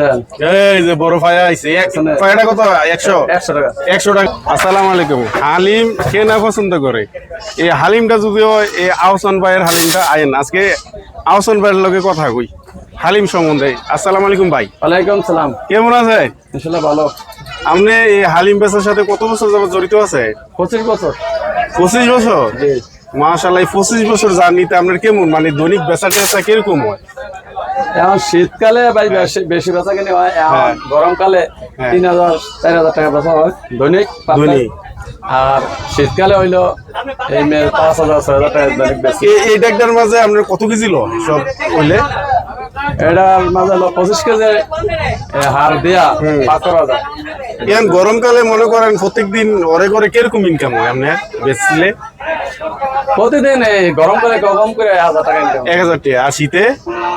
দেন এই যে বড় ফায়া আইছে ফায়াটা কত একশো? একশো টাকা। একশো টাকা। আসসালামু আলাইকুম। হালিম কে না পছন্দ করে? এই হালিমটা যদিও এই আহসান ভাইয়ের হালিমটা আইন আজকে আহসান ভাইয়ের লগে কথা কই। হালিম সম্বন্ধে। আসসালামু আলাইকুম ভাই। ওয়ালাইকুম সালাম। কেমন আছে? ভালো। আপনি এই হালিম বেচার সাথে কত বছর যাবত জড়িত আছে? পঁচিশ বছর। পঁচিশ বছর? জি। মাশাল্লাহ পঁচিশ বছর জার্নিতে আপনার কেমন? মানে দৈনিক বেচা টেচা কীরকম হয়? এখন শীতকালে ভাই বেশি বেশি বেচা কিনে হয় এখন হ্যাঁ। গরমকালে হ্যাঁ। তিন হাজার চার হাজার টাকা বেচা হয়। দৈনিক দৈনিক। আর শীতকালে হইল এই মে পাঁচ হাজার ছয় হাজার টাকা দৈনিক বেশি এই ডেকটার মাঝে আপনার কত কেজি লো সব হইলে? এটার মাঝে হলো পঁচিশ কেজি হার দিয়া পাঁচ হাজার। এখন গরমকালে মনে করেন প্রত্যেকদিন ওরে করে কীরকম ইনকাম হয়? আপনার বেচলে? প্রতিদিন এই গরম করে কম করে হাজার টাকা ইনকাম এক হাজার টাকা। আর শীতে?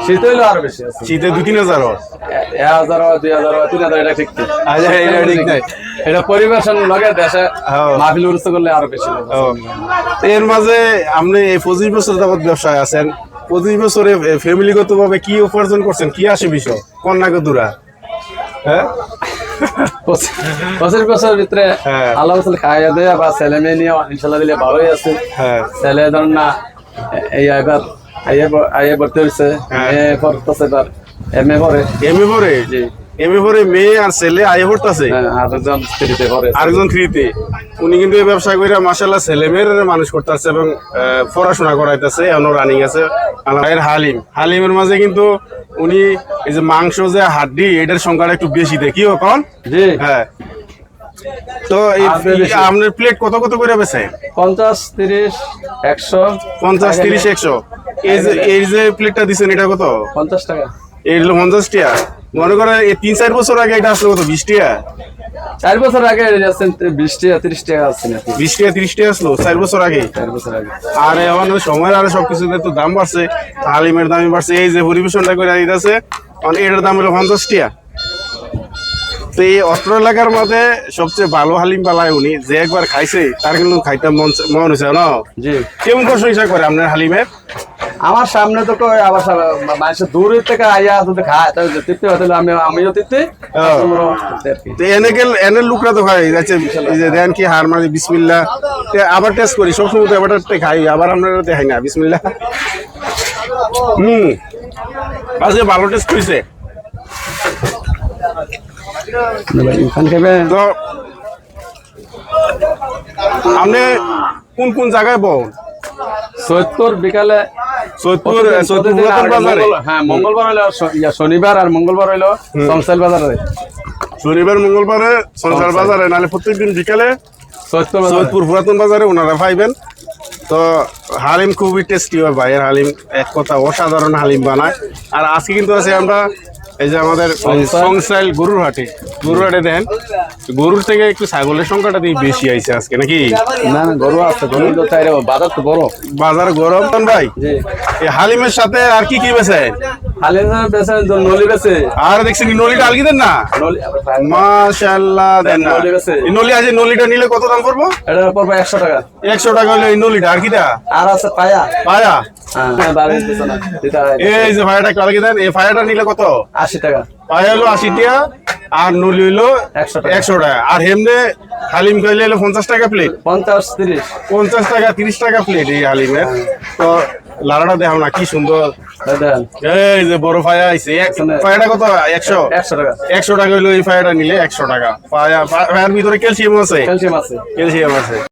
শীত হইল আরও বেশি আছে। শীতে দুই তিন হাজার হয়। এক হাজার হয়, দুই হাজার হয়, তিন হাজার এটা ঠিক আচ্ছা, এটা ঠিক নাই। এটা পরিবেশন লগে দেশে হ্যাঁ। মাহফিল উৎসব করলে আরও বেশি। তো এর মাঝে আপনি এই পঁচিশ বছর যাবত ব্যবসায় আছেন। পঁচিশ বছরে ফ্যামিলিগত ভাবে কি উপার্জন করছেন? কি আসে বিষয়? কন্যাকে দূরা হ্যাঁ? পঁচিশ বছর বছরের ভিতরে হ্যাঁ। আল্লাহ বছর খাইয়া দেয়া বা ছেলে মেয়ে নিয়ে ইনশাল্লাহ দিলে ভালোই আছে। হ্যাঁ। ছেলে ধরেন না এই এবার আইয়ে আইয়ে ভর্তি হয়েছে হ্যাঁ। মেয়ে পড়তেছে এবার এম এ করে এম এ পরে জি। এম এ পরে মেয়ে আর ছেলে আয় পড়তেছে হ্যাঁ, আর একজন স্ত্রীতে করে আরেকজন থ্রিতে উনি কিন্তু এই ব্যবসা করে মাসাল্লাহ ছেলে মেয়ের মানুষ করতেছে এবং পড়াশোনা করাইতেছে এখনও রানিং আছে। আল্লাহের হালিম। হালিমের মাঝে কিন্তু উনি এই যে মাংস যে হাড্ডি এটার সংখ্যাটা একটু বেশি দেয়। কি কন? জি। হ্যাঁ। তো এই আপনার প্লেট কত কত করে বেছে পঞ্চাশ তিরিশ একশো। পঞ্চাশ তিরিশ একশো। এই যে এই যে প্লেটটা দিচ্ছেন এটা কত? পঞ্চাশ টাকা। এই হলো পঞ্চাশ টিয়া মনে করো এই তিন চার বছর আগে এটা আসলে কত বিশ টাকা চার বছর আগে আসছেন বিশ টাকা তিরিশ টাকা আসছে না বিশ টাকা তিরিশ টাকা আসলো চার বছর আগে? চার বছর আগে। আর এখন সময়ের আরও সবকিছুতে তো দাম বাড়ছে হালিমের দামই বাড়ছে এই যে পরিবেশনটা করে মানে এটার দাম হলো পঞ্চাশ টিয়া। তো এই অত্র এলাকার মধ্যে সবচেয়ে ভালো হালিম পালায় উনি যে একবার খাইছে তার কিন্তু খাইতে মন মন হয়েছে না? জি। কেমন প্রশংসা করে আপনার হালিমের আমার সামনে তো কই আবার মানুষের দূরের থেকে আইয়া যদি খায় তাহলে তৃপ্তি হতে আমি আমিও তৃপ্তি তো এনে গেল এনে লোকরা তো খাই যাচ্ছে এই যে দেন কি হার মারি বিসমিল্লা তে আবার টেস্ট করি সবসময় তো এবার খাই আবার আপনারা দেখাই না বিসমিল্লা হুম। আজকে ভালো টেস্ট থেকে তো আপনি কোন কোন জায়গায় বল? সৈয়দপুর বিকালে সৈয়দপুর সৈয়দপুর পুরাতন বাজারে? হ্যাঁ মঙ্গলবার হইল শনিবার আর মঙ্গলবার হইল সংসার বাজারে। শনিবার মঙ্গলবারে সংসার বাজারে নাহলে প্রত্যেকদিন বিকালে সৈয়দপুর পুরাতন বাজারে ওনারা পাইবেন তো হালিম খুবই টেস্টি হয় ভাইয়ের হালিম। এক কথা অসাধারণ হালিম বানায়। আর আজকে কিন্তু আছে আমরা এই যে আমাদের। সংসাইল গরুর হাটে। গরুর হাটে দেন গরুর থেকে একটু ছাগলের সংখ্যাটা দিয়ে বেশি আইছে আজকে নাকি? না না গরু আছে গরু তো চাইরে বাজার তো বড় বাজার গরম। তো ভাই এই হালিমের সাথে আর কি কি বেছে আর নলিটা আলগি দেন না? নলি দেন না। এই নলি আছে নলিটা নিলে কত দাম পড়ব? এটা পড়বে টাকা। একশো টাকা হলে এই নলিটা আর কিটা? আর আছে পায়া। পায়া? হ্যাঁ হয় এই যে ফায়ারটা কালকে দেন এই ফায়ারটা নিলে কত? আশি টাকা। পায়া হলো আশি টাকা আর নলি হইল 100 টাকা। একশো টাকা। আর হেমনে হালিম খাইলে হলো পঞ্চাশ টাকা প্লেট পঞ্চাশ তিরিশ। পঞ্চাশ টাকা তিরিশ টাকা প্লেট এই হালিমের। তো লাড়াটা দেখো না কি সুন্দর। এই যে বড় ফায়া আইছে ফায়াটা কত? একশো? একশো টাকা। একশো টাকা হইল এই ফায়াটা নিলে একশো টাকা। ফায়া ফায়ার ভিতরে ক্যালসিয়াম আছে? ক্যালসিয়াম আছে। ক্যালসিয়াম আছে।